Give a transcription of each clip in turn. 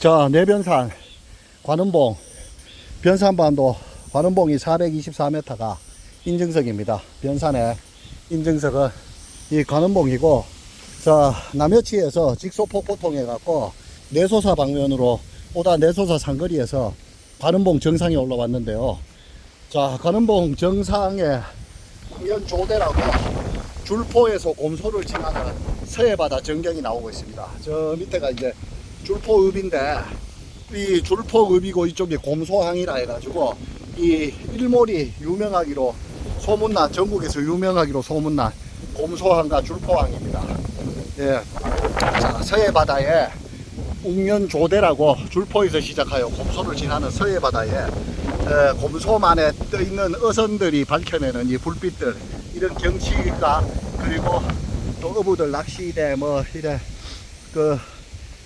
자, 내변산, 관음봉, 변산반도 관음봉이 424m가 인증석입니다. 변산의 인증석은 이 관음봉이고, 자, 남여치에서 직소폭포 통해 갖고 내소사 방면으로 오다 내소사 상거리에서 관음봉 정상에 올라왔는데요. 자, 관음봉 정상에 공연조대라고 줄포에서 곰소를 지나는 서해바다 전경이 나오고 있습니다. 저 밑에가 이제 줄포읍인데 이 줄포읍이고 이쪽이 곰소항이라 해가지고 이 일몰이 유명하기로 소문난 전국에서 유명하기로 소문난 곰소항과 줄포항입니다. 예, 자 서해 바다에 웅년조대라고 줄포에서 시작하여 곰소를 지나는 서해 바다에 에, 곰소만에 떠 있는 어선들이 밝혀내는 이 불빛들 이런 경치가 그리고 또 어부들 낚시대 뭐 이래 그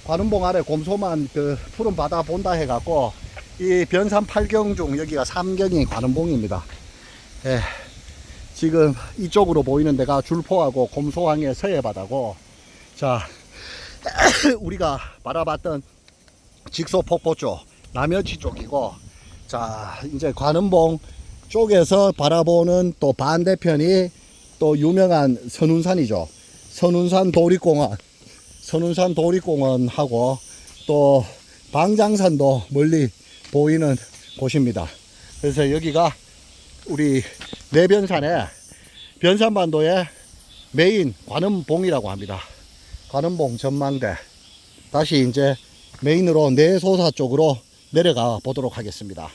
관음봉 아래 곰소만 그 푸른 바다 본다 해갖고 이 변산 8경 중 여기가 3경이 관음봉입니다. 예, 지금 이쪽으로 보이는 데가 줄포하고 곰소항의 서해바다고 자 우리가 바라봤던 직소폭포 쪽 남여치 쪽이고 자 이제 관음봉 쪽에서 바라보는 또 반대편이 또 유명한 선운산이죠. 선운산 도립공원, 선운산 도립공원하고 또 방장산도 멀리 보이는 곳입니다. 그래서 여기가 우리 내변산의 변산반도의 메인 관음봉이라고 합니다. 관음봉 전망대. 다시 이제 메인으로 내소사 쪽으로 내려가 보도록 하겠습니다.